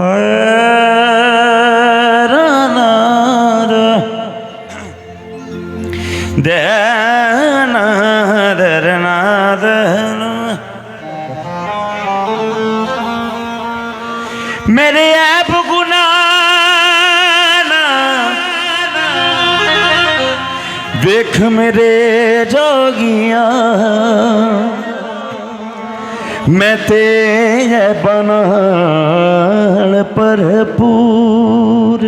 ਹਾਏ ਰਾਨਾਰ ਦੇ ਮੇਰੇ ਐਬ ਗੁਨਾਹ ਨਾ। ਵੇਖ ਮੇਰੇ ਜੋਗੀਆਂ। ਮੈਂ ਤੇ ਭਰਪੂਰ।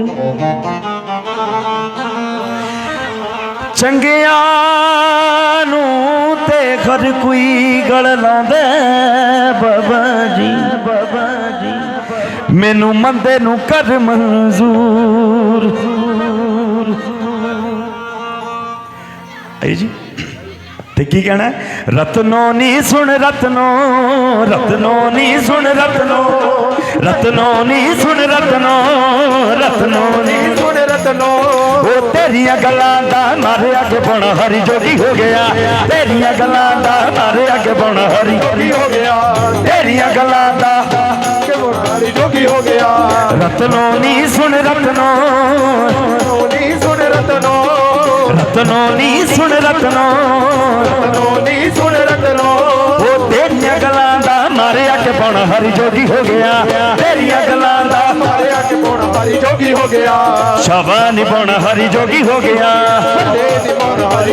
ਚੰਗਿਆਂ ਨੂੰ ਤੇ ਖਰ ਕੋਈ ਗਲ ਲਾਉਂਦੇ ਬਾਬਾ ਜੀ ਬਾਬਾ ਜੀ। ਮੈਨੂੰ ਮੰਦੇ ਨੂੰ ਕਰ ਮਨਜ਼ੂਰ। ਆਈ ਜੀ। ਤੇ ਕੀ ਕਹਿਣਾ ਹੈ? ਰਤਨੋ ਨੀ ਸੁਣ ਰਤਨੋ ਰਤਨੋ ਨੀ ਸੁਣ ਰਤਨੋ ਰਤਨੋ ਨੀ ਸੁਣ ਰਤਨੋ ਰਤਨੋ ਨੀ ਸੁਣ ਰਤਨੋ। ਉਹ ਤੇਰੀਆਂ ਗੱਲਾਂ ਦਾ ਮਾਰੇ ਅੱਗੇ ਬਣ ਹਰੀ ਜੋਗੀ ਹੋ ਗਿਆ। ਤੇਰੀਆਂ ਗੱਲਾਂ ਦਾ ਮਾਰੇ ਅੱਗੇ ਬਣ ਹਰੀ ਕੀ ਹੋ ਗਿਆ। ਤੇਰੀਆਂ ਗੱਲਾਂ ਦਾ ਹਰੀ ਜੋਗੀ ਹੋ ਗਿਆ। ਰਤਨੋ ਨੀ ਸੁਣ ਰਤਨੋ ਨੀ ਸੁਣ ਰਤਨੋ। ਰਤਨੋ ਨੀ ਸੁਣ ਰਤਨੋ। ਰਤਨੋ ਨੀ ਸੁਣ ਰਤਨੋ। ਉਹ ਤੇਰੀਆਂ ਗੱਲਾਂ ਦਾ ਮਾਰੇ ਅੱਗੇ ਬਣ ਹਰੀ ਜੋਗੀ ਹੋ ਗਿਆ। ਤੇਰੀਆਂ ਗੱਲਾਂ ਦਾ ਮਾਰੇ ਆ ਕੇ ਮੁਰਾਰੀ ਜੋਗੀ ਹੋ ਗਿਆ। ਸ਼ਾਬਾਨੀ ਬਣ ਹਰੀ ਜੋਗੀ ਹੋ ਗਿਆ।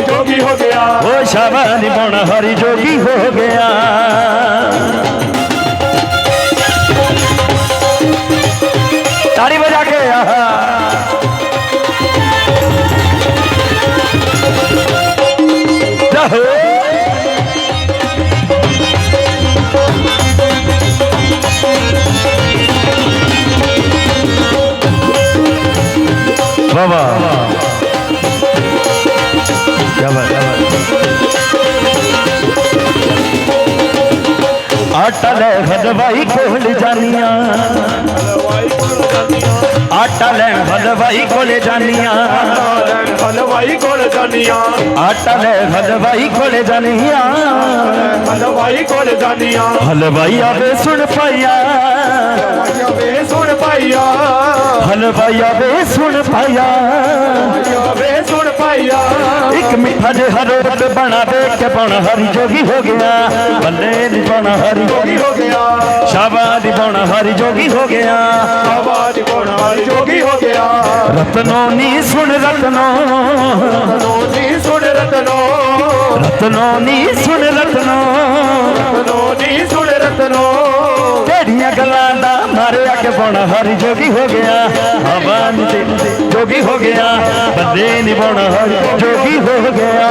ਜੋਗੀ ਹੋ ਗਿਆ। ਉਹ ਸ਼ਾਬਾਨੀ ਬਣ ਹਰੀ ਜੋਗੀ ਹੋ ਗਿਆ। ਤਾੜੀ ਵਜਾ ਕੇ ਆਹਾ। बाबा। क्या बात अटल हलवाई खोल जानिया। ਆਟਾ ਲੈਣ ਹਲਵਾਈ ਕੋਲ ਜਾਨੀਆਂ ਹਲਵਾਈ ਕੋਲ ਜਾਨੀਆਂ। ਆਟਾ ਲੈ ਹਲਵਾਈ ਕੋਲ ਜਾਨੀਆਂ ਹਲਵਾਈ ਕੋਲ ਜਾਨੀਆਂ। ਹਲਵਾਈ ਆਵੇ ਸੁਣ ਪਾਇਆ ਵੇ ਸੁਣ ਪਾਈਆ। ਹਲਵਾਈ ਆਵੇ ਸੁਣ ਪਾਇਆ ਵੇ ਪਾਈਆ ਇੱਕ ਮਿੱਠਾ ਜਿਹਾ ਬਣਾ ਦੇ ਕੇ ਬਣ ਹਰੀ ਜੋਗੀ ਹੋ ਗਿਆ। ਬੱਲੇ ਹਰੀ ਜੋਗੀ ਹੋ ਗਿਆ। ਹਰੀ ਜੋਗੀ ਹੋ ਗਿਆ। ਕੋਣ ਵਾਲੀ ਜੋਗੀ ਹੋ ਗਿਆ। ਰਤਨੋ ਨੀ ਸੁਣ ਰਤਨੋ। ਰਤਨੋ ਨੀ ਸੁਣ ਰਤਨੋ। ਰਤਨੋ ਨੀ ਸੁਣ ਰਤਨੋ। ਰਤਨੋ ਨੀ ਸੁਣ ਰਤਨੋ। ਤੇਰੀਆਂ ਗੱਲਾਂ ਦਾ ਮਾਰੇ ਹਰੀ ਜੋਗੀ ਹੋ ਗਿਆ। ਹਵਾ ਨੀ ਤੇ ਜੋਗੀ ਹੋ ਗਿਆ। ਬੰਦੇ ਨੀ ਬਣ ਹਰੀ ਜੋਗੀ ਹੋ ਗਿਆ।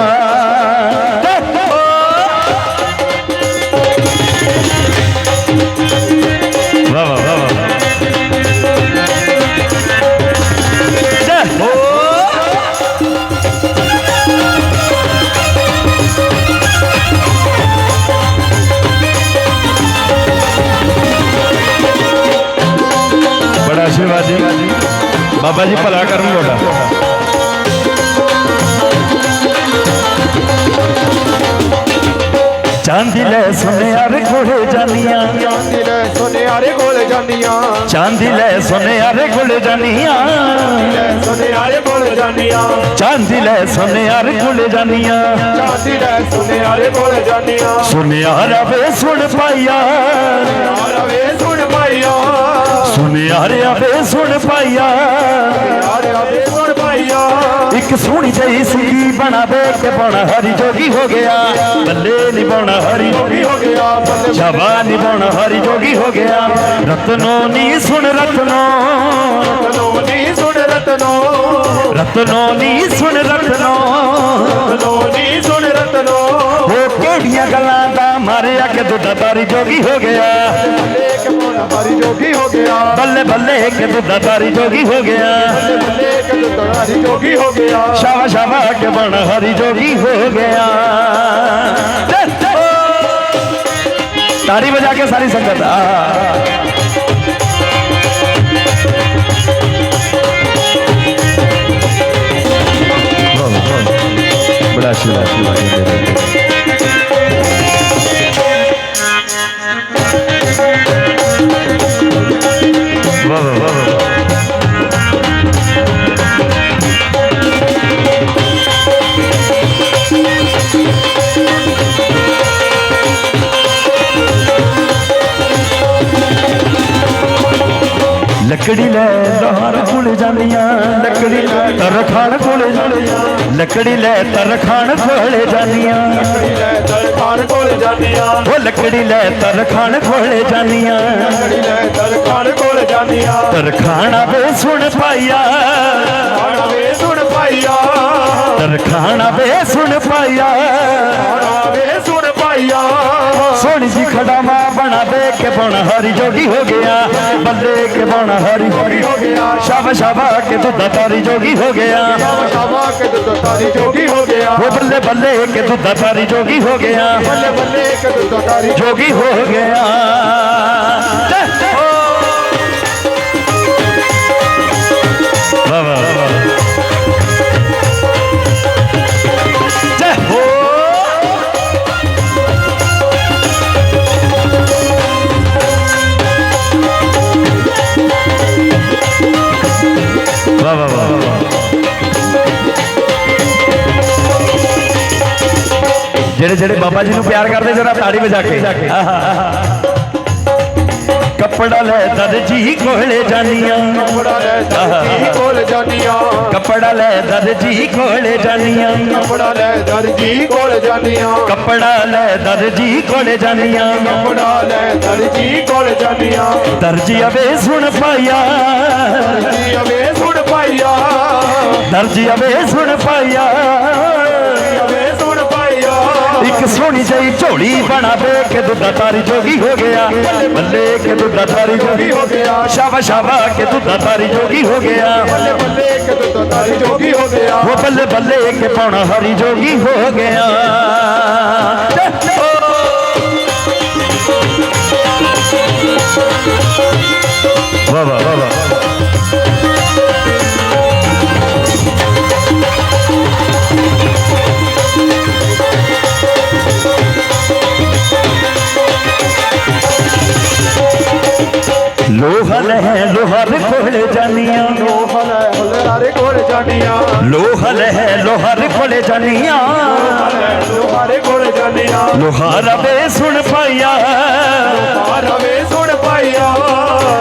ਬਾਬਾ ਜੀ ਭਲਾ ਕਰਨ ਤੁਹਾਡਾ ਚਾਂਦੀ ਲੈ ਸੁਨਿਆਰ ਕੋਲੇ ਜਾਨੀਆਂ ਚਾਂਦੀ ਲੈ ਸੁਨਿਆਰੇ ਕੋਲ ਜਾਨੀਆਂ ਚਾਂਦੀ ਲੈ ਸੁਨਿਆਰ ਕੋਲੇ ਜਾਨੀਆਂ ਲੈ ਸੁਨਿਆਰੇ ਕੋਲ ਜਾਨੀਆਂ ਚਾਂਦੀ ਲੈ ਸੁਨਿਆਰ ਕੋਲੇ ਜਾਨੀਆਂ ਚਾਂਦੀ ਲੈ ਸੁਨਿਆਰੇ ਕੋਲ ਜਾਨੀਆਂ ਸੁਨਿਆਰ ਵੇ ਸੁਣ ਪਾਈਆ ਯਾਰ ਵੇ ਸੁਣ ਪਾਈਆ ਸੁਨਿਆਰ ਵੇ ਸੁਣ ਪਾਈਆ। ਯਾਰ ਵੇ ਸੁਣ ਪਾਈਆ। ਇੱਕ ਸੋਹਣੀ ਜਿਹੀ ਸੀ ਬਣਾ ਦੇ ਕੇ ਬਣ ਹਰੀ ਜੋਗੀ ਹੋ ਗਿਆ। ਬੱਲੇ ਨੀ ਬਣ ਹਰੀ ਜੋਗੀ ਹੋ ਗਿਆ। ਬੱਲੇ ਸ਼ਾਬਾ ਨੀ ਬਣ ਹਰੀ ਜੋਗੀ ਹੋ ਗਿਆ। ਰਤਨੋ ਨੀ ਸੁਣ ਰਤਨੋ। ਰਤਨੋ ਨੀ ਸੁਣ ਰਤਨੋ। ਰਤਨੋ ਨੀ ਸੁਣ ਰਤਨੋ। ਰਤਨੋ ਨੀ ਸੁਣ ਰਤਨੋ। ਉਹ ਕਿਹੜੀਆਂ ਗੱਲਾਂ ਦਾ ਮਾਰਿਆ ਕਿ ਦੁੱਧਾ ਤਾਰੀ ਜੋਗੀ ਹੋ ਗਿਆ। ਲੇਕ ਮੋਨ ਹਰੀ ਜੋਗੀ ਹੋ ਗਿਆ ਬੱਲੇ ਬੱਲੇ ਕਿ ਦੁੱਧਾ ਤਾਰੀ ਜੋਗੀ ਹੋ ਗਿਆ ਲੇਕ ਦੁਤੜਾਰੀ ਜੋਗੀ ਹੋ ਗਿਆ ਸ਼ਾਵਾ ਸ਼ਾਵਾ ਕੇ ਬਣ ਹਰੀ ਜੋਗੀ ਹੋ ਗਿਆ ਤਾੜੀ ਵਜਾ ਕੇ ਸਾਰੀ ਸੰਗਤ ਆ ਬੜਾ vamos, vamos. ਲੱਕੜੀ ਲੈ ਲੋਹਾਰ ਕੋਲ ਜਾਂਦੀਆਂ। ਲੱਕੜੀ ਲੈ ਤਰਖਾਣ ਕੋਲ ਜਾਂਦੀਆਂ। ਲੱਕੜੀ ਲੈ ਤਰਖਾਣ ਕੋਲ ਜਾਂਦੀਆਂ। ਲੈ ਕੋਲ ਜਾਂਦੀਆਂ ਉਹ ਲੱਕੜੀ ਲੈ ਤਰਖਾਣ ਕੋਲ ਜਾਂਦੀਆਂ। ਲੱਕੜੀ ਲੈ ਦਰਖਾਨ ਕੋਲ ਜਾਂਦੀਆਂ ਤਰਖਾਣਾ ਵੇ ਸੁਣ ਪਾਈਆ। ਆਣਾ ਵੇ ਸੁਣ ਪਾਈਆ ਤਰਖਾਣਾ ਵੇ ਸੁਣ ਪਾਈਆ ਆਣਾ ਵੇ ਸੁਣ ਪਾਈਆ। ਸੋਹਣੀ ਜੀ ਖੜਾਵਾ ਬਣਾ ਦੇ ਕੇ ਬਣ ਹਰੀ ਜੋਗੀ ਹੋ ਗਿਆ। ਬੱਲੇ ਕੇ ਬਣ ਹਰੀ ਜੋਗੀ ਹੋ ਗਿਆ। ਸ਼ਾਬਾ ਸ਼ਾਬਾ ਕੇ ਦੁੱਧਾ ਤਾਰੀ ਜੋਗੀ ਹੋ ਗਿਆ। ਸ਼ਾਬਾ ਕੇ ਦੁੱਧ ਤਾਰੀ ਜੋਗੀ ਹੋ ਗਿਆ। ਉਹ ਬੱਲੇ ਬੱਲੇ ਕੇ ਦੁੱਧਾ ਤਾਰੀ ਜੋਗੀ ਹੋ ਗਿਆ। ਬੱਲੇ ਬੱਲੇ ਕੇ ਦੁੱਧ ਤਾਰੀ ਜੋਗੀ ਹੋ ਗਿਆ। ਬਾਬਾ ਜੀ ਨੂੰ ਪਿਆਰ ਕਰਦੇ ਜਰਾ ਤਾੜੀ ਵਜਾ ਕੇ। ਕੱਪੜਾ ਲੈ ਦਰਜੀ ਕੋਲੇ ਜਾਨੀਆਂ। ਕੱਪੜਾ ਲੈ ਦਰਜੀ ਕੋਲ ਜਾਂਦੀਆਂ ਕੱਪੜਾ ਲੈ ਦਰਜੀ ਕੋਲੇ ਜਾਨੀਆਂ। ਕੱਪੜਾ ਲੈ ਦਰਜੀ ਕੋਲ ਜਾਂਦੀਆਂ ਕੱਪੜਾ ਲੈ ਦਰਜੀ ਕੋਲੇ ਜਾਨੀਆਂ। ਕੱਪੜਾ ਲੈ ਦਰਜੀ ਕੋਲ ਜਾਂਦੀਆਂ ਦਰਜੀ ਅਵੇ ਸੁਣ ਪਾਇਆ। ਦਰਜੀ ਅਵੇ ਸੁਣ ਪਾਈਆ ਦਰਜੀ ਅਵੇ ਸੁਣ ਪਾਇਆ। ਇੱਕ ਸੋਹਣੀ ਜਿਹੀ ਝੋਲੀ ਬਣਾਵੇ ਕਿ ਦੁੱਧਾ ਤਾਰੀ ਜੋਗੀ ਹੋ ਗਿਆ। ਬੱਲੇ ਕੇ ਦੁੱਧਾ ਤਾਰੀ ਜੋਗੀ ਹੋ ਗਿਆ। ਸ਼ਾਬਾ ਸ਼ਾਬਾ ਕੇ ਦੁੱਧਾ ਤਾਰੀ ਜੋਗੀ ਹੋ ਗਿਆ। ਬੱਲੇ ਬੱਲੇ ਕੇ ਦੁੱਧ ਤਾਰੀ ਜੋਗੀ ਹੋ ਗਿਆ। ਉਹ ਬੱਲੇ ਬੱਲੇ ਕੇ ਪੌਣਾ ਹਰੀ ਜੋਗੀ ਹੋ ਗਿਆ। ਵਾਹ ਵਾਹ ਵਾਹ ਵਾਹ। ਲੈ ਲੋਹਾਰ ਕੋਲ ਜਾਨੀਆਂ ਲੋਹਲ ਹਲਰਾਰੇ ਕੋਲ ਜਾਂਦੀਆਂ ਲੋਹਾ ਲੈ ਲੋਹਾਰ ਕੋਲ ਜਾਨੀਆਂ। ਲੋਹਾਰੇ ਕੋਲ ਲੋਹਾਰ ਵੇ ਸੁਣ ਪਾਇਆ ਰਵੇ ਸੁਣ ਪਾਈਆ।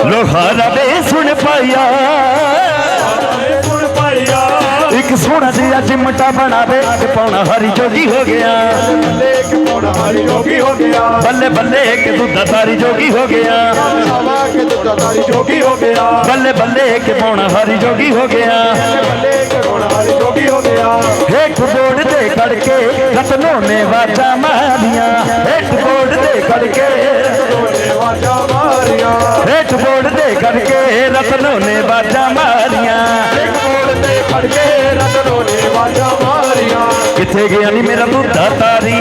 ਲੋਹਾਰ ਵੇ ਸੁਣ ਪਾਇਆ ਰਵੇ ਸੁਣ ਪਾਈਆ। ਇੱਕ ਸੋਹਣਾ ਜਿਹਾ ਚਿਮਟਾ ਬਣਾਵੇ ਕਿ ਪੌਣਾ ਹਰੀ ਜੋਗੀ ਹੋ ਗਿਆ। ਬੱਲੇ ਕੇ ਪੌਣਾ ਹਰੀ ਜੋਗੀ ਹੋ ਗਿਆ। ਬੱਲੇ ਬੱਲੇ ਕਿ ਦੁੱਧਾ ਤਾਰੀ ਜੋਗੀ ਹੋ ਗਿਆ ਸ਼ਾਬਾ ਕੇ ਦੁੱਧ ਤਾਰੀ ਜੋਗੀ ਹੋ ਗਿਆ ਬੱਲੇ ਬੱਲੇ ਕਿ ਪੌਣਾ ਹਰੀ ਜੋਗੀ ਹੋ ਗਿਆ। ਬੱਲੇ ਬੱਲੇ ਕੇ ਪੌਣਾ ਹਰੀ ਜੋਗੀ ਹੋ ਗਿਆ। ਹੇਠ ਬੋੜ ਤੇ ਖੜ ਕੇ ਰਤਨੋਂ ਨੇ ਵਾਜਾ ਮਾਰੀਆਂ। ਹੇਠ ਬੋੜ ਤੇ ਖੜ ਕੇ ਦੋਨੇ ਵਾਜਾ ਮਾਰੀਆਂ ਹੇਠ ਬੋੜ ਤੇ ਖੜ ਕੇ ਰਤਨੋਂ ਨੇ ਵਾਜਾ ਮਾਰੀਆਂ ਕਿੱਥੇ ਗਿਆ ਨੀ ਮੇਰਾ ਦੁੱਧਾ ਤਾਰੀ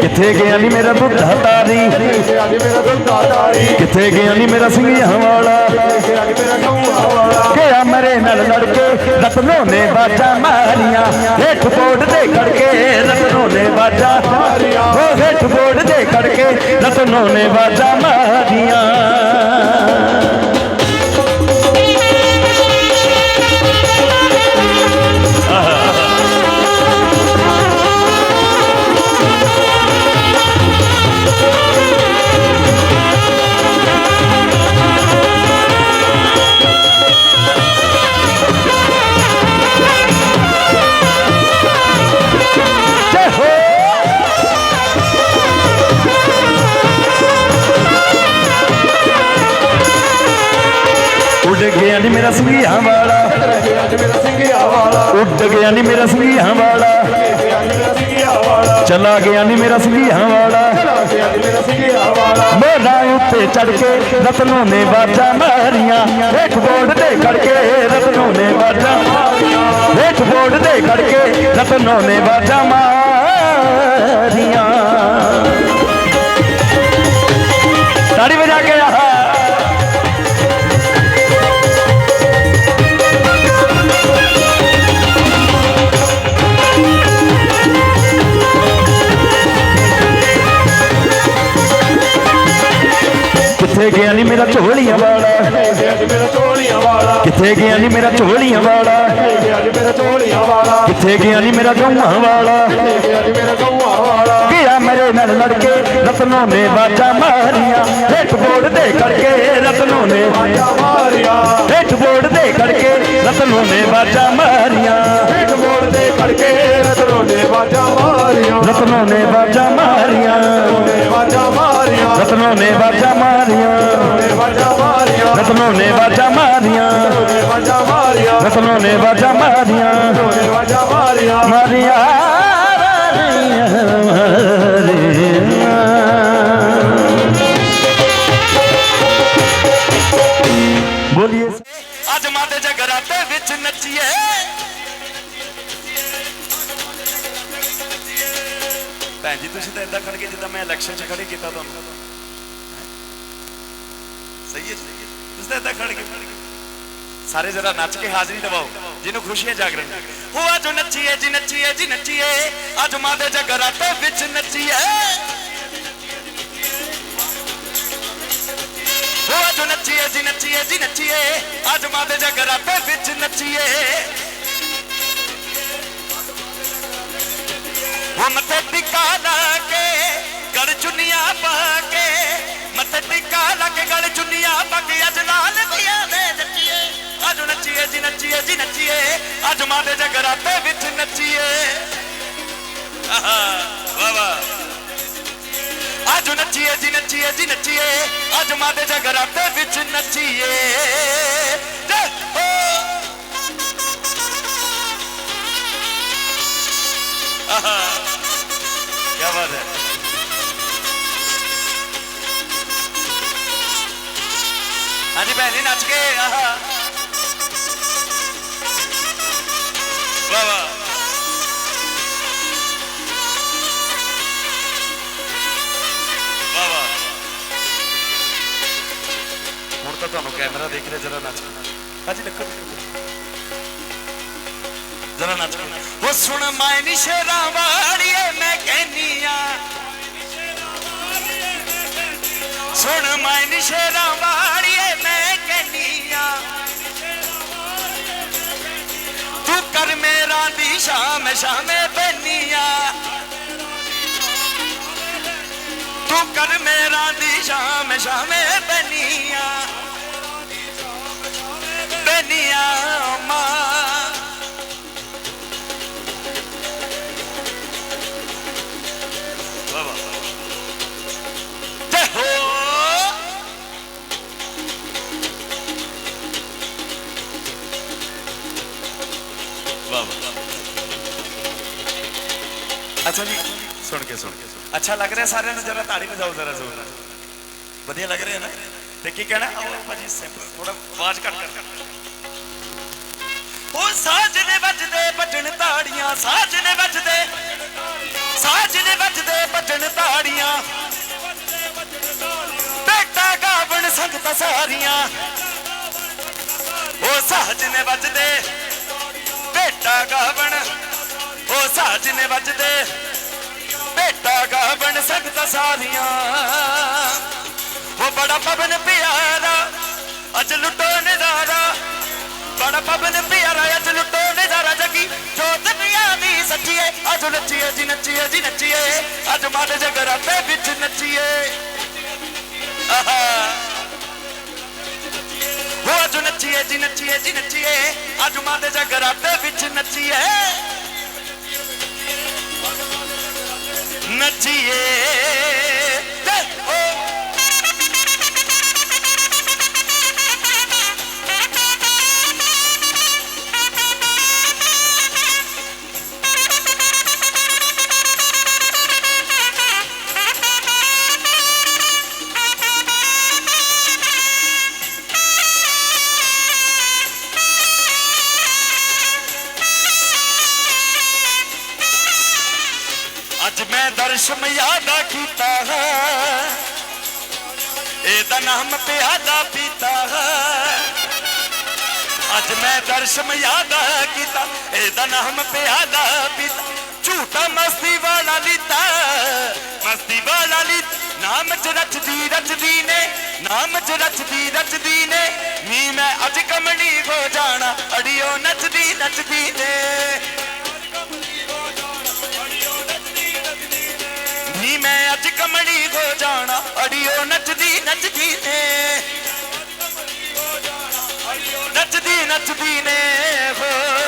ਕਿੱਥੇ ਗਿਆ ਨੀ ਮੇਰਾ ਦੁੱਧਾ ਤਾਰੀ ਕਿੱਥੇ ਗਿਆ ਨੀ ਮੇਰਾ ਸਿੰਘਿਆਂ ਵਾਲਾ? ਤੇ ਮਰੇ ਨਾਲ ਲੜ ਕੇ, ਰਤਨੋਂ ਨੇ ਬਾਜਾ ਮਾਰੀਆਂ। ਹੇਠ ਬੋੜ ਦੇ ਖੜ ਕੇ ਰਤਨੋਂ ਨੇ ਬਾਜਾ ਮਾਰੀਆਂ। ਉਹ ਹੇਠ ਬੋੜ ਦੇ ਖੜ ਕੇ ਰਤਨੋਂ ਨੇ ਬਾਜਾ ਮਾਰੀਆਂ। ਮੇਰਾ ਸਿੰਘਿਆਂ ਵਾਲਾ। ਉੱਡ ਗਿਆ ਨੀ ਮੇਰਾ ਸਿੰਘਿਆਂ ਵਾਲਾ। ਚਲਾ ਗਿਆ ਨੀ ਮੇਰਾ ਸਿੰਘਿਆਂ ਵਾਲਾ। ਮੇਰਾ ਉੱਤੇ ਚੜ ਕੇ ਰਤਨੋਂ ਨੇ ਬਾਜਾ ਮਾਰੀਆਂ। ਹੇਠ ਬੋੜ ਤੇ ਖੜ ਕੇ ਰਤਨੋਂ ਨੇ ਬਾਜਾ ਮਾਰੀਆਂ। ਬੋਰਡ ਬੋੜ ਤੇ ਖੜ ਕੇ ਰਤਨੋਂ ਨੇ ਬਾਜਾ ਮਾਰੀਆਂ। ਕਿੱਥੇ ਗਿਆ ਨੀ ਮੇਰਾ ਝੋਲੀਆਂ ਵਾਲਾ? ਕਿੱਥੇ ਗਿਆ ਨੀ ਮੇਰਾ ਗਊਆਂ ਵਾਲਾ? ਗਿਆ ਮੇਰੇ ਨਾਲ ਲੜ ਕੇ ਰਤਨੋਂ ਨੇ ਬਾਜਾਂ ਮਾਰੀਆਂ। ਹੇਠ ਬੋਰਡ ਦੇ ਕਰਕੇ ਰਤਨੋਂ ਨੇ ਵਾਜਾ ਮਾਰੀਆਂ ਹੇਠ ਬੋਰਡ ਦੇ ਕਰਕੇ ਰਤਨੋਂ ਨੇ ਬਾਜਾਂ ਮਾਰੀਆਂ। ਹੇਠ ਬੋਰਡ ਦੇ ਕਰਕੇ ਰਤਨੋਂ ਨੇ ਵਾਜਾ ਮਾਰੀਆਂ ਰਤਨੋਂ ਨੇ ਬਾਜਾਂ ਮਾਰੀਆਂ। ਮਾਰੀਆਂ ਰਤਨੋਂ ਨੇ ਬਾਜਾਂ ਮਾਰੀਆਂ ਮਾਰੀਆਂ। ਰਤਨੋਂ ਨੇ ਬਾਜਾਂ ਮਾਰੀਆਂ। ਮਾਰੀਆਂ ਨੇ ਬਾਜਾਂ ਮਾਰੀਆਂ। ਵਾਜਾ ਮਾਰੀਆਂ ਮਾਰੀਆਂ। ਬੋਲੀਏ। ਅੱਜ ਮਾਤੇ ਜਗਰਾਤੇ ਵਿੱਚ ਨੱਚੀਏ। ਭੈਣ ਜੀ, ਤੁਸੀਂ ਤਾਂ ਇਦਾਂ ਖੜ ਕੇ ਜਿੱਦਾਂ ਮੈਂ ਇਲੈਕਸ਼ਨ 'ਚ ਖੜੇ ਕੀਤਾ ਤੁਹਾਨੂੰ। ਸਹੀ ਹੈ ਤੁਸੀਂ ਤਾਂ ਇਦਾਂ ਖੜ ਕੇ ਸਾਰੇ ਜਰਾ ਨੱਚ ਕੇ ਹਾਜ਼ਰੀ ਦਿਵਾਓ, ਜਿਹਨੂੰ ਖੁਸ਼ੀ ਹੈ ਜਾਗਰਣ ਹੋ ਅੱਜ ਨੱਚੀਏ ਜੀ ਨੱਚੀਏ ਜੀ, ਨੱਚੀਏ। ਅੱਜ ਮਾਤੇ ਜਗਰਾਤੇ ਵਿੱਚ ਨੱਚੀਏ। ਹੋ ਅੱਜ ਨੱਚੀਏ ਜੀ ਨੱਚੀਏ ਜੀ, ਨੱਚੀਏ। ਅੱਜ ਮਾਤੇ ਜਗਰਾਤੇ ਵਿੱਚ ਨੱਚੀਏ। ਉਹ ਮੱਥੇ ਟਿਕਾ ਲਾ ਕੇ ਗਲ ਚੁੰਨੀਆਂ ਪਾ ਕੇ। ਮੱਥੇ ਟਿਕਾ ਲਾ ਕੇ ਗਲ ਚੁੰਨੀਆਂ ਪਾ ਕੇ ਅੱਜ ਲਾਲ ਦੀਆਂ ਦੇ ਨੱਚੀਏ। ਅੱਜ ਨੱਚੀਏ ਜੀ ਨੱਚੀਏ ਜੀ ਨੱਚੀਏ ਅੱਜ ਮਾਤੇ ਜਗਰਾਤੇ ਵਿੱਚ ਨੱਚੀਏ ਆਹਾ ਵਾਹ ਵਾਹ ਅੱਜ ਨੱਚੀਏ ਜੀ ਨੱਚੀਏ ਜੀ ਨੱਚੀਏ ਅੱਜ ਮਾਤੇ ਜਗਰਾਤੇ ਵਿੱਚ ਨੱਚੀਏ ਜੈ ਹੋ ਆਹਾ ਕੀ ਬਾਤ ਹੈ ਹਾਂਜੀ ਭੈਣ ਜੀ ਨੱਚ ਕੇ ਆਹਾ ਵਾਹ ਵਾਹ ਹੁਣ ਤਾਂ ਤੁਹਾਨੂੰ ਕੈਮਰਾ ਦੇਖ ਰਿਹਾ ਜਰਾ ਨੱਚ ਕੇ ਹਾਂਜੀ ਲੱਕੜ ਜਰਾ ਨੱਚ ਕੇ ਉਹ ਸੁਣ ਮੈਂ ਨੀ ਵਾੜੀਏ ਮੈਂ ਕਹਿਨੀ ਆ ਸੁਣ ਮੈਂ ਨੀ ਵਾੜੀਏ ਦੀ ਸ਼ਾਮ ਸ਼ਾਮੇ ਬੈਨੀਆ। ਤੂੰ ਕਰ ਮੇਰਾ ਦੀ ਸ਼ਾਮ ਸ਼ਾਮੇ ਅੱਛਾ ਜੀ। ਸੁਣ ਕੇ ਸੁਣ ਕੇ ਅੱਛਾ ਲੱਗ ਰਿਹਾ ਸਾਰਿਆਂ ਨੂੰ ਜਰਾ ਤਾੜੀ ਵਜਾਓ ਜ਼ਰਾ ਜ਼ੋਰ ਨਾਲ ਵਧੀਆ ਲੱਗ ਰਿਹਾ ਨਾ? ਤੇ ਕੀ ਕਹਿਣਾ? ਆਓ ਭਾਜੀ ਸਿੰਪਲ ਥੋੜਾ ਆਵਾਜ਼ ਘੱਟ ਕਰ। ਉਹ ਸਾਜਨੇ ਵੱਜਦੇ ਵੱਜਣ ਤਾੜੀਆਂ ਸਾਜਨੇ ਵੱਜਦੇ ਸਾਜਨੇ ਵੱਜਦੇ ਵੱਜਣ ਤਾੜੀਆਂ। ਬੇਟਾ ਗਾਵਣ ਸੰਗਤ ਸਾਰੀਆਂ। ਉਹ ਸਾਜਨੇ ਵੱਜਦੇ ਬੇਟਾ ਗਾਵਣ ਉਹ ਸਾਜਨੇ ਵੱਜਦੇ। ਬੇਟਾ ਗਾਵਣ ਸੰਗਤ ਸਾਰੀਆਂ। ਉਹ ਬੜਾ ਪਵਨ ਪਿਆਰਾ, ਅਜ ਲੁੱਟੋ ਨਜ਼ਾਰਾ। ਬੜਾ ਪਵਨ ਪਿਆਰਾ, ਅਜ ਲੁੱਟੋ ਨਜ਼ਾਰਾ। ਜਗੀ ਜੋਤ ਪਿਆ ਦੀ ਸੱਚੀਏ, ਅਜ ਨੱਚੀਏ, ਜੀ ਨੱਚੀਏ ਜੀ ਨੱਚੀਏ। ਅੱਜ ਮਾਦੇ ਜਗਰਾਤੇ ਵਿੱਚ ਨੱਚੀਏ। ਆਹਾ। ਉਹ ਅੱਜ ਨੱਚੀਏ, ਜੀ ਨੱਚੀਏ ਜੀ ਨੱਚੀਏ। ਅੱਜ ਮਾਦੇ ਜਗਰਾਤੇ ਵਿੱਚ ਨੱਚੀਏ ਨੱਚੀਏ। ਤੇ ਨਾਮ ਪਿਆਦਾ ਪੀਤਾ ਅੱਜ ਮੈਂ ਦਰਸ਼ਨ ਯਾਦਾ ਕੀਤਾ, ਇਹਦਾ ਨਾਮ ਪਿਆਦਾ ਪੀਤਾ। ਝੂਠਾ ਮਸਤੀ ਵਾਲਾ ਲੀਤਾ, ਮਸਤੀ ਵਾਲਾ ਲੀ ਨਾਮ ਚ ਰਚਦੀ ਰਚਦੀ ਨੇ, ਨਾਮ ਚ ਰਚਦੀ ਰਚਦੀ ਨੇ। ਨੀ ਮੈਂ ਅੱਜ ਕਮਣੀ ਹੋ ਜਾਣਾ, ਅੜਿਓ ਨੱਚਦੀ ਨੱਚਦੀ ਨੇ। ਮੈਂ ਅੱਜ ਕਮਲੀ ਹੋ ਜਾਣਾ। ਅੜੀਓ ਨੱਚਦੀ ਨੱਚਦੀ ਨੇ। ਨੱਚਦੀ ਨੱਚਦੀ ਨੇ। ਹੋ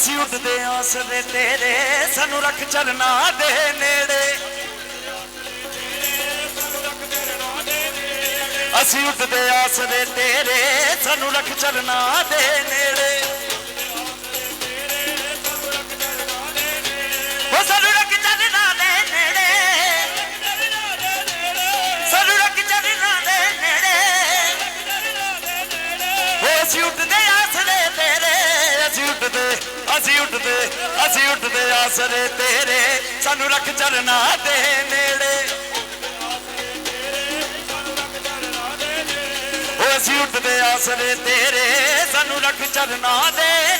ਅਸੀਂ ਉੱਡਦੇ ਆਸਰੇ ਤੇਰੇ, ਸਾਨੂੰ ਰੱਖ ਚਰਨਾ ਦੇ ਨੇੜੇ। ਅਸੀਂ ਉੱਡਦੇ ਆਸਰੇ ਤੇਰੇ, ਸਾਨੂੰ ਰੱਖ ਚਰਨਾ ਦੇ ਨੇੜੇ। ਅਸੀਂ ਉੱਠਦੇ ਅਸੀਂ ਉੱਠਦੇ ਆਸਰੇ ਤੇਰੇ। ਸਾਨੂੰ ਰੱਖ ਚਰਨਾ ਦੇ ਨੇੜੇ। ਉਹ ਅਸੀਂ ਉੱਠਦੇ ਆਸਰੇ ਤੇਰੇ। ਸਾਨੂੰ ਰੱਖ ਚਰਨਾ ਦੇ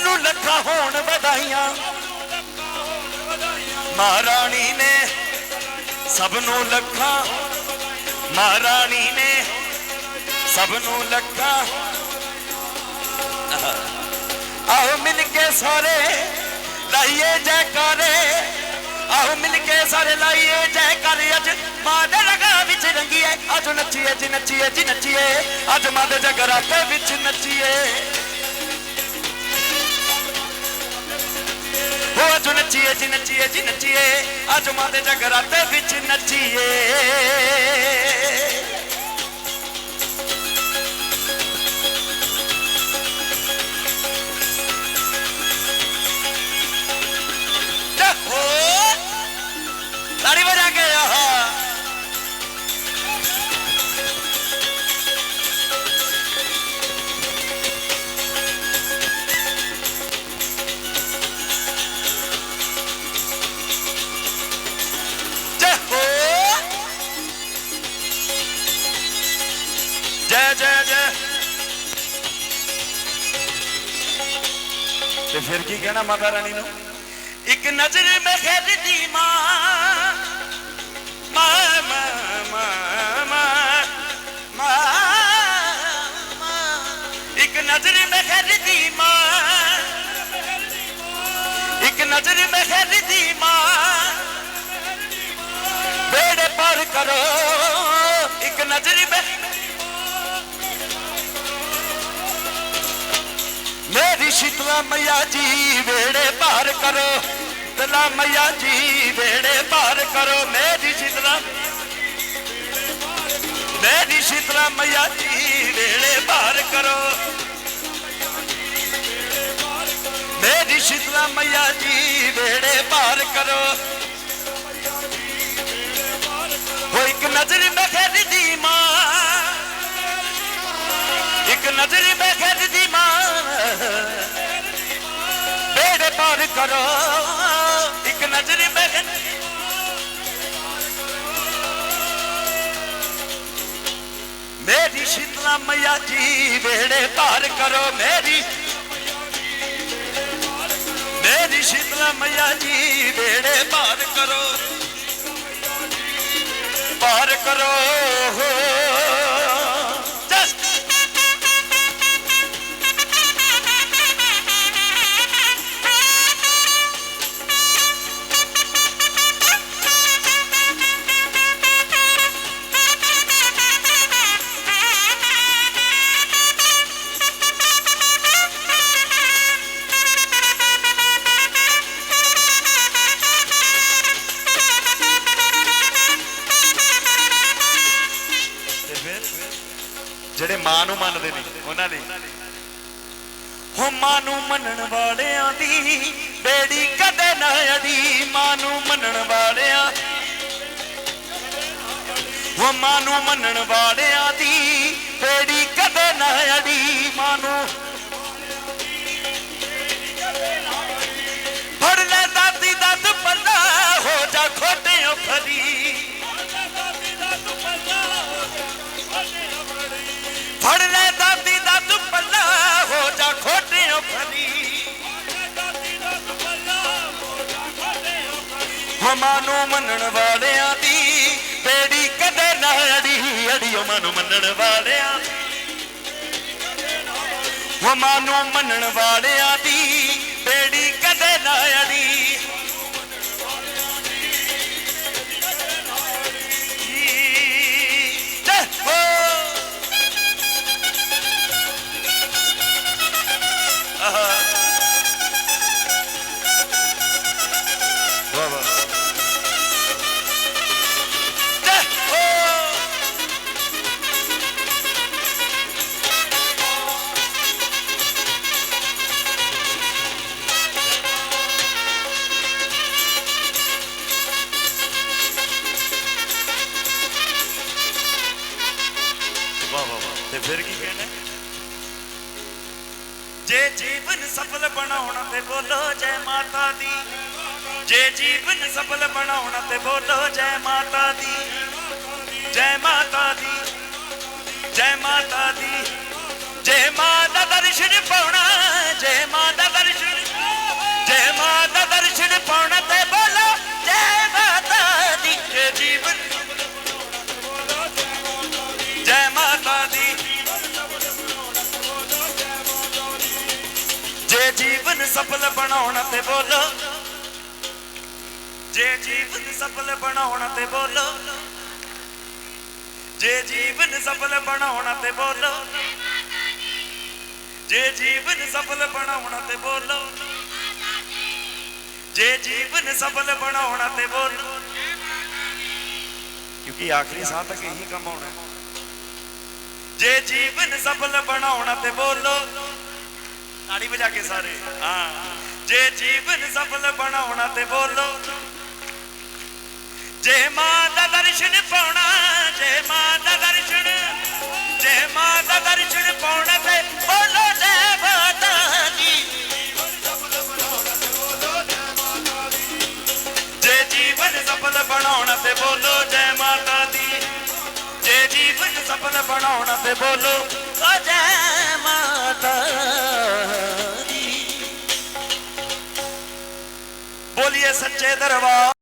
ਨੂੰ ਲੱਖਾਂ ਹੋਣ ਵਧਾਈਆਂ। ਮਹਾਰਾਣੀ ਨੇ ਸਭ ਨੂੰ ਲੱਖਾਂ, ਮਹਾਰਾਣੀ ਨੇ ਸਭ ਨੂੰ ਲੱਖਾਂ। ਆਓ ਮਿਲ ਕੇ ਸਾਰੇ ਲਾਈਏ ਜੈਕਾਰੇ, ਆਓ ਮਿਲ ਕੇ ਸਾਰੇ ਲਾਈਏ ਜੈਕਾਰੇ। ਅੱਜ ਮਾਂ ਦੇ ਲਗਾ ਵਿੱਚ ਰੰਗੀਏ, ਅੱਜ ਨੱਚੀਏ, ਜੀ ਨੱਚੀਏ ਜੀ ਨੱਚੀਏ। ਅੱਜ ਮਾਂ ਦੇ ਜਗਰਾਤੇ ਵਿੱਚ ਨੱਚੀਏ। ਹੋ ਅੱਜ ਨੱਚੀਏ ਜੀ ਨੱਚੀਏ ਜੀ ਨੱਚੀਏ। ਅੱਜ ਮਾਂ ਦੇ ਜਗਰਾਤੇ ਵਿੱਚ ਨੱਚੀਏ। ਤੇ ਫਿਰ ਕੀ ਕਹਿਣਾ ਮਾਤਾ ਰਾਣੀ ਨੂੰ? ਇੱਕ ਨਜ਼ਰ ਮੈਂ ਖੈਰ ਦੀ ਮਾਂ। ਮਾਂ ਮਾਂ ਮਾਂ ਮਾਂ ਇੱਕ ਨਜ਼ਰ ਮੈਂ ਖੈਰ ਦੀ ਮਾਂ। ਇੱਕ ਨਜ਼ਰ ਮੈਂ ਖੈਰ ਦੀ ਮਾਂ। ਬੇੜੇ ਪਾਰ ਕਰੋ। ਇੱਕ ਨਜ਼ਰ ਮੈਂ ਮੇਰੀ ਸ਼ੀਤਲਾ ਮਈਆ ਜੀ ਵੇੜੇ ਪਾਰ ਕਰੋ। ਤਲਾ ਮਈਆ ਜੀ ਵੇੜੇ ਪਾਰ ਕਰੋ। ਮੇਰੀ ਸ਼ੀਤਲਾ ਮੇਰੀ ਸ਼ੀਤਲਾ ਮਈਆ ਜੀ ਵੇੜੇ ਪਾਰ ਕਰੋ। ਮੇਰੀ ਸ਼ੀਤਲਾ ਮਈਆ ਜੀ ਵੇੜੇ ਪਾਰ ਕਰੋ। ਹੋ ਇੱਕ ਨਜ਼ਰ ਮੈਂ ਖੈਰ ਦੀ ਮਾਂ। ਇੱਕ ਨਜ਼ਰ ਮੈਂ ਖੈਰ ਦੀ ਮਾਂ ਬੇੜੇ ਪਾਰ ਕਰੋ ਇੱਕ ਨਜ਼ਰ ਮੈਂ ਖੈਰ ਮੇਰੀ ਸ਼ੀਤਲਾ ਮਈਆ ਜੀ ਵੇੜੇ ਪਾਰ ਕਰੋ ਮੇਰੀ ਮੇਰੀ ਸ਼ੀਤਲਾ ਮਈਆ ਜੀ ਵੇੜੇ ਪਾਰ ਮਾਂ ਨੂੰ ਮੰਨਣ ਵਾਲਿਆਂ ਦੀ ਬੇੜੀ ਕਦੇ ਨਾ ਅੜੀ? ਮਾਂ ਨੂੰ ਫੜ ਲੈ ਦਾਦੀ ਦਾ ਦੁਪੱਲਾ, ਹੋ ਜਾ ਖੋਟਿਓ ਫਰੀ ਫੜ ਲੈ ਦਾਦੀ ਦਾ ਦੁਪੱਲਾ, ਹੋ ਜਾ ਖੋਟਿਓ ਫਰੀ ਮਾਂ ਨੂੰ ਮੰਨਣ ਵਾਲਿਆਂ ਦੀ ਅੜੀ ਅੜੀਓ ਮਨ ਮੰਨਣ ਵਾਲਿਆਂ ਹਮਾਂ ਨੂੰ ਮੰਨਣ ਵਾਲਿਆਂ ਦੀ ਬੋਲੋ ਜੈ ਮਾਤਾ ਦੀ। ਜੈ ਮਾਤਾ ਦੀ। ਜੈ ਮਾਤਾ ਦੀ। ਜੈ ਮਾਂ ਦਾ ਦਰਸ਼ਨ ਪਾਉਣਾ। ਜੈ ਮਾਂ ਦਾ ਦਰਸ਼ਨ ਜੈ ਮਾਂ ਦਾ ਦਰਸ਼ਨ ਪਾਉਣਾ ਤੇ ਬੋਲੋ ਜੈ ਮਾਤਾ ਦੀ। ਜੀਵਨ। ਜੈ ਮਾਤਾ ਦੀ। ਜੇ ਜੀਵਨ ਸਫਲ ਬਣਾਉਣਾ ਤੇ ਬੋਲੋ। ਜੇ ਜੀਵਨ ਸਫਲ ਬਣਾਉਣਾ ਤੇ ਬੋਲੋ। ਜੇ ਜੀਵਨ ਸਫਲ ਬਣਾਉਣਾ ਤੇ ਬੋਲੋ। ਜੇ ਜੀਵਨ ਸਫਲ ਬਣਾਉਣਾ ਤੇ ਬੋਲੋ। ਜੇ ਜੀਵਨ ਸਫਲ ਬਣਾਉਣਾ ਤੇ ਬੋਲੋ। ਕਿਉਂਕਿ ਆਖਰੀ ਸਾਹ ਤੱਕ ਇਹੀ ਕੰਮ ਹੋਣਾ ਜੇ ਜੀਵਨ ਸਫਲ ਬਣਾਉਣਾ ਤੇ ਬੋਲੋ। ਤਾੜੀ ਵਜਾ ਕੇ ਸਾਰੇ। ਹਾਂ। ਜੇ ਜੀਵਨ ਸਫਲ ਬਣਾਉਣਾ ਤੇ ਬੋਲੋ। ਜੇ ਮਾਂ ਦਾ ਦਰਸ਼ਨ ਪਾਉਣਾ, ਜੇ ਮਾਂ ਦਾ ਦਰਸ਼ਨ, ਜੇ ਮਾਂ ਦਾ ਦਰਸ਼ਨ ਪਾਉਣਾ ਤੇ ਬੋਲੋ ਜੈ ਮਾਤਾ ਦੀ। ਜੇ ਜੀਵਨ ਸਫਲ ਬਣਾਉਣਾ ਤੇ ਬੋਲੋ ਜੈ ਮਾਤਾ ਦੀ। ਜੇ ਜੀਵਨ ਸਫਲ ਬਣਾਉਣਾ ਤੇ ਬੋਲੋ ਓ ਜੈ ਮਾਤਾ ਦੀ। ਬੋਲੀਏ ਸੱਚੇ ਦਰਬਾਰ।